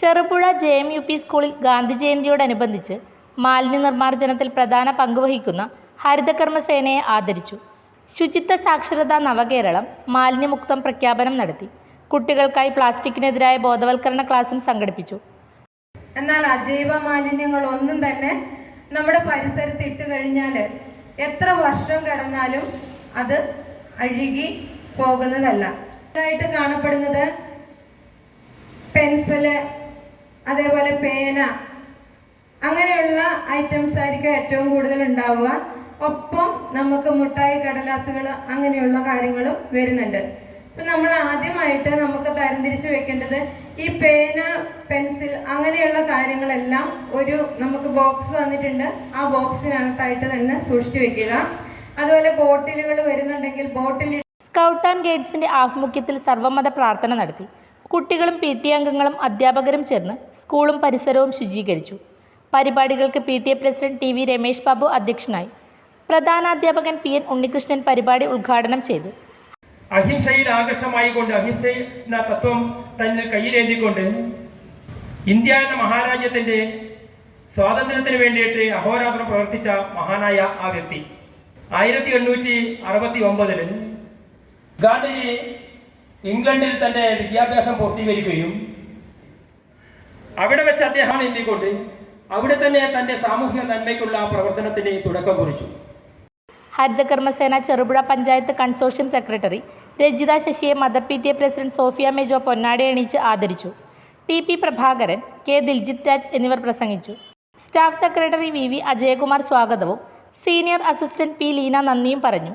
Cherupuzha J M U P സ്കൂളിൽ ഗാന്ധി ജയന്തിയോടനുബന്ധിച്ച് മാലിന്യ നിർമ്മാർജനത്തിൽ പ്രധാന പങ്കുവഹിക്കുന്ന ഹരിതകർമ്മസേനയെ ആദരിച്ചു. ശുചിത്വ സാക്ഷരതാ നവകേരളം മാലിന്യമുക്തം പ്രഖ്യാപനം നടത്തി. കുട്ടികൾക്കായി പ്ലാസ്റ്റിക്കിനെതിരായ ബോധവൽക്കരണ ക്ലാസും സംഘടിപ്പിച്ചു. എന്നാൽ അജൈവ മാലിന്യങ്ങൾ ഒന്നും തന്നെ നമ്മുടെ പരിസരത്ത് ഇട്ട് കഴിഞ്ഞാൽ എത്ര വർഷം കടന്നാലും അത് അഴുകി പോകുന്നതല്ല. ഇതായിട്ട് കാണപ്പെടുന്നത് പെൻസിൽ അതേപോലെ പേന അങ്ങനെയുള്ള ഐറ്റംസ് ആയിരിക്കും ഏറ്റവും കൂടുതൽ ഉണ്ടാവുക. ഒപ്പം നമുക്ക് മുട്ടായി കടലാസുകൾ അങ്ങനെയുള്ള കാര്യങ്ങളും വരുന്നുണ്ട്. അപ്പം നമ്മൾ ആദ്യമായിട്ട് നമുക്ക് തരംതിരിച്ച് വെക്കേണ്ടത് ഈ പേന പെൻസിൽ അങ്ങനെയുള്ള കാര്യങ്ങളെല്ലാം ഒരു നമുക്ക് ബോക്സ് തന്നിട്ടുണ്ട്. ആ ബോക്സിനകത്തായിട്ട് തന്നെ സൂക്ഷിച്ചു വെക്കുക. അതുപോലെ ബോട്ടിലുകൾ വരുന്നുണ്ടെങ്കിൽ ബോട്ടിൽ സ്കൗട്ട് ആൻഡ് ഗൈഡ്സിന്റെ ആഭിമുഖ്യത്തിൽ സർവമത പ്രാർത്ഥന നടത്തി. കുട്ടികളും പി ടി അംഗങ്ങളും അധ്യാപകരും ചേർന്ന് സ്കൂളും പരിസരവും ശുചീകരിച്ചു. പരിപാടികൾക്ക് P T A president T V Ramesh Babu അധ്യക്ഷനായി. പ്രധാനാധ്യാപകൻ പി എൻ ഉണ്ണികൃഷ്ണൻ പരിപാടി ഉദ്ഘാടനം ചെയ്തു. അഹിംസയിൽ ആകൃഷ്ടമായിക്കൊണ്ട് അഹിംസ എന്ന തത്വം തന്നെ കയ്യിലേന്തിക്കൊണ്ട് ഇന്ത്യ എന്ന മഹാരാജ്യത്തിന്റെ സ്വാതന്ത്ര്യത്തിന് വേണ്ടിയിട്ട് അഹോരാത്രം പ്രവർത്തിച്ച മഹാനായ ആ വ്യക്തി. ആയിരത്തി എണ്ണൂറ്റി അറുപത്തി ഒമ്പതിൽ ഗാന്ധിജി ഇംഗ്ലണ്ടിൽ തന്റെ വിദ്യാഭ്യാസം പൂർത്തീകരിക്കുകയും അവിടെ വെച്ച് അദ്ദേഹം എന്തിക്കൊണ്ട് അവിടെ തന്നെ തന്റെ സാമൂഹ്യ നന്മയ്ക്കുള്ള പ്രവർത്തനത്തിന് തുടക്കം കുറിച്ചു. ഹരിതകർമ്മസേന ചെറുപുഴ പഞ്ചായത്ത് കൺസോർഷ്യം സെക്രട്ടറി രജിത ശശിയെ mother P T A president Sophia Mejo പൊന്നാടി അണിയിച്ച് ആദരിച്ചു. T P Prabhakaran K Diljith Raj എന്നിവർ പ്രസംഗിച്ചു. Staff secretary V V Ajayakumar സ്വാഗതവും സീനിയർ അസിസ്റ്റന്റ് പി ലീന നന്ദിയും പറഞ്ഞു.